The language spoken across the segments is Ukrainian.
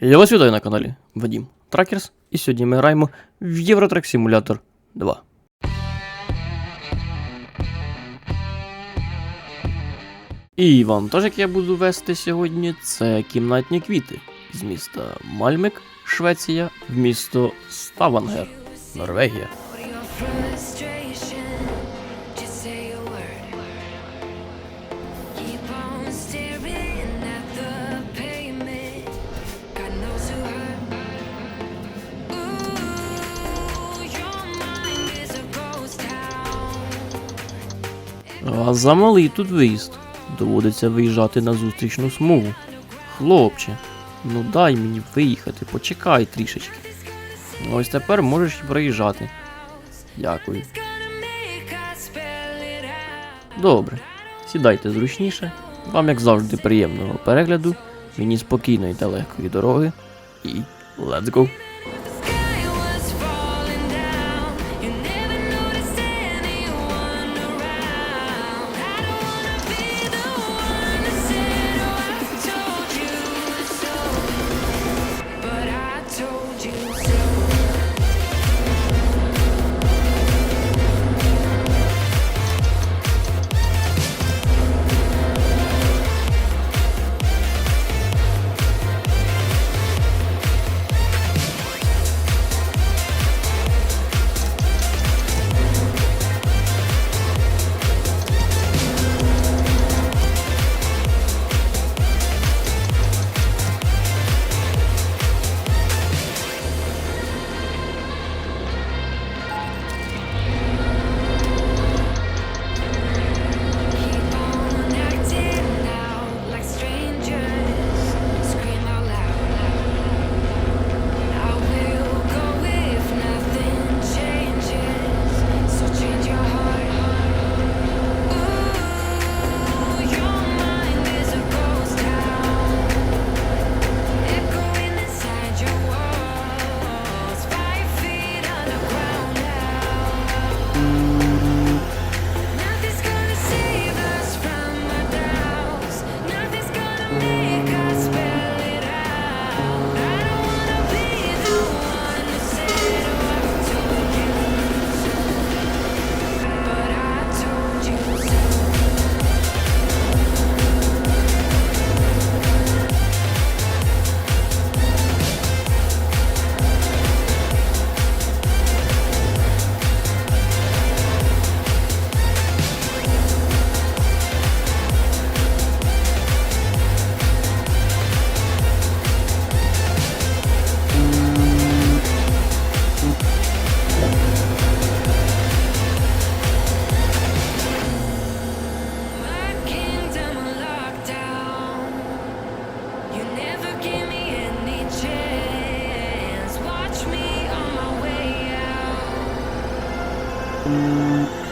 Я вас вітаю на каналі Вадім Тракерс, і сьогодні ми граємо в Євротрек Simulator 2. І вам теж, як я буду вести сьогодні, це кімнатні квіти з міста Мальмик, Швеція, в місто Ставангер, Норвегія. А замалий тут виїзд. Доводиться виїжджати на зустрічну смугу. Хлопче, ну дай мені виїхати, почекай трішечки. Ось тепер можеш і проїжджати. Дякую. Добре. Сідайте зручніше. Вам, як завжди, приємного перегляду, мені спокійної та легкої дороги. І let's go! Música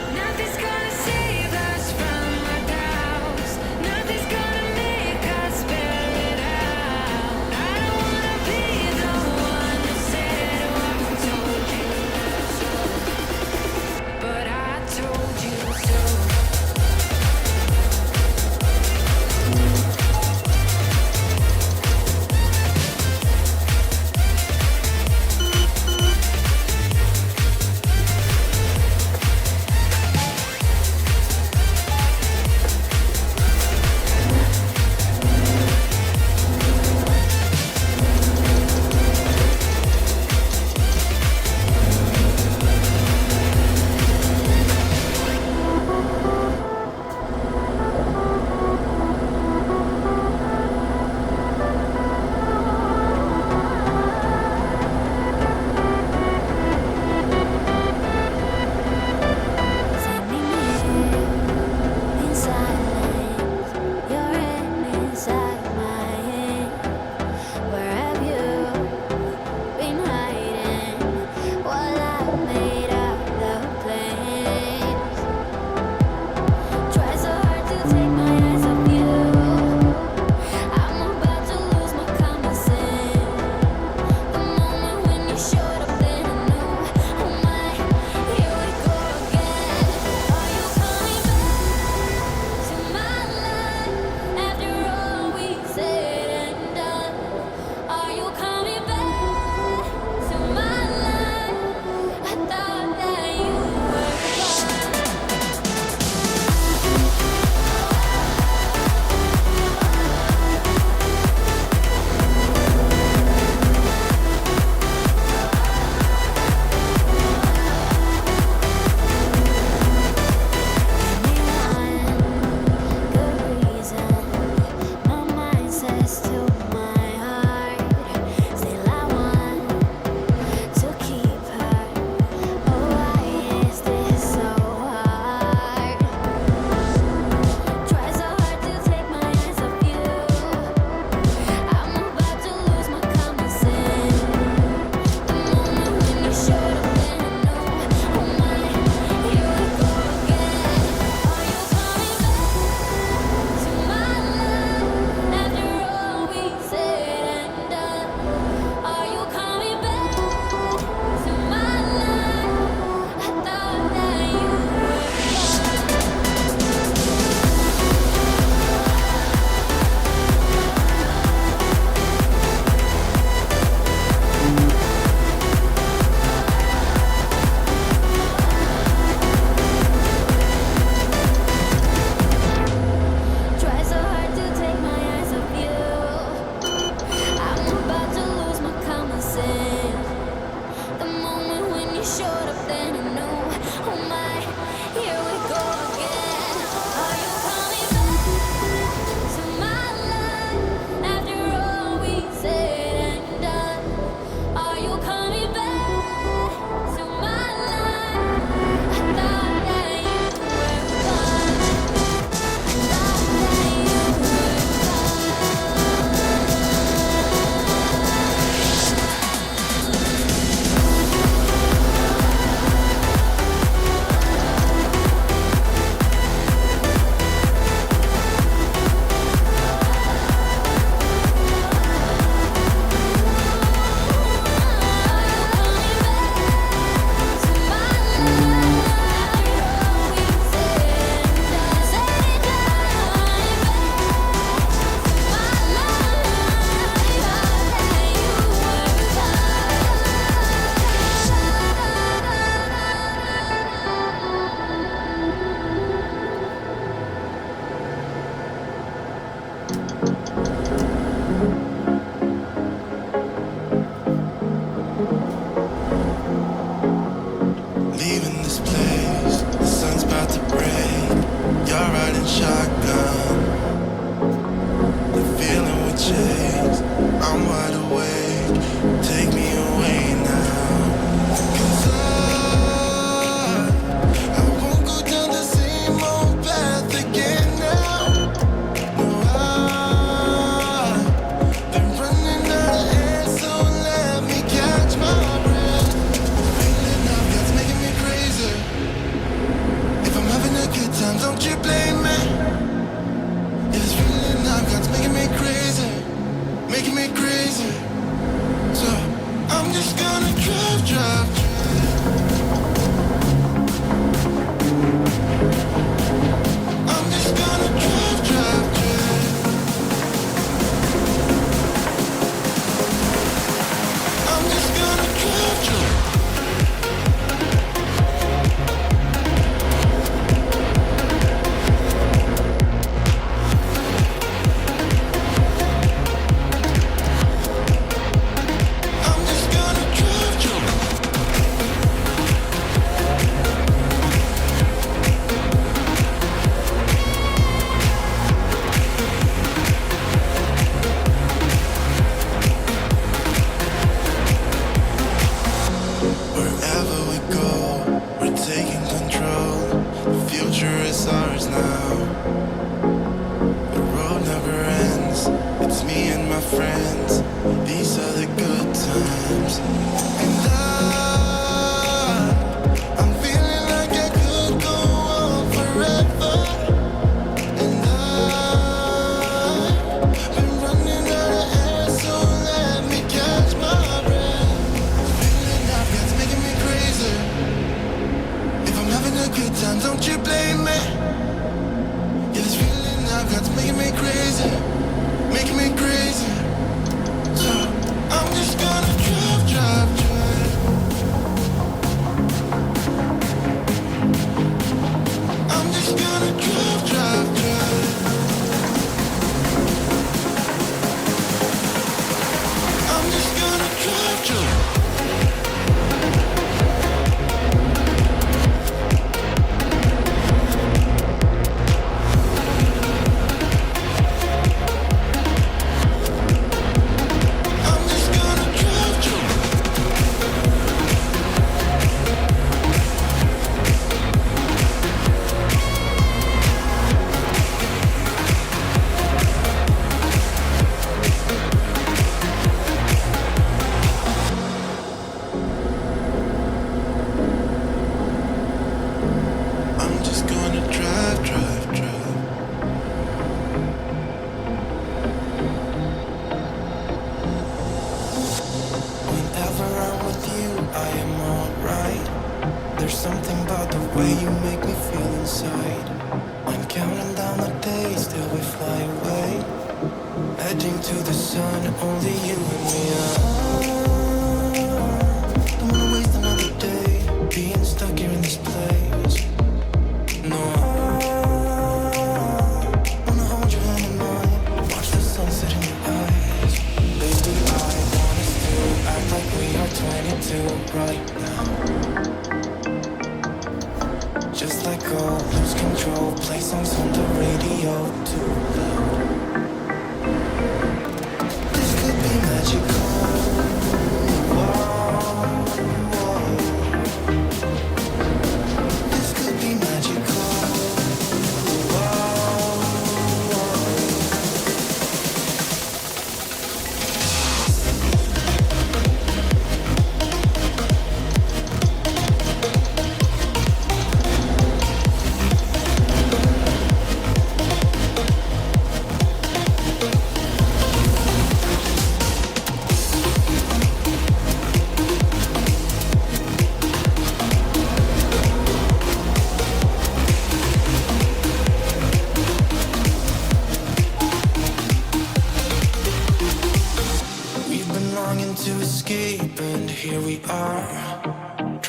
longing to escape, and here we are.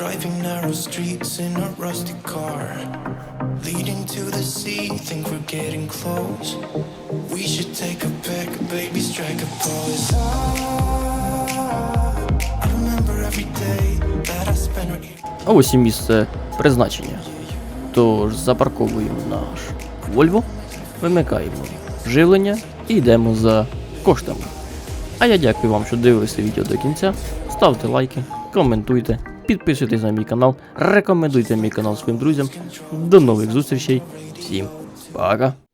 Driving narrow streets in a rusty car. Leading to the sea, think we're getting close. We should take a pick, baby, strike a pose. I remember every day that I spent with you. А ось і місце призначення. Тож запарковуємо наш Вольво, вимикаємо живлення і йдемо за коштами. А я дякую вам, що дивилися відео до кінця. Ставте лайки, коментуйте, підписуйтесь на мій канал, рекомендуйте мій канал своїм друзям. До нових зустрічей. Всім пока!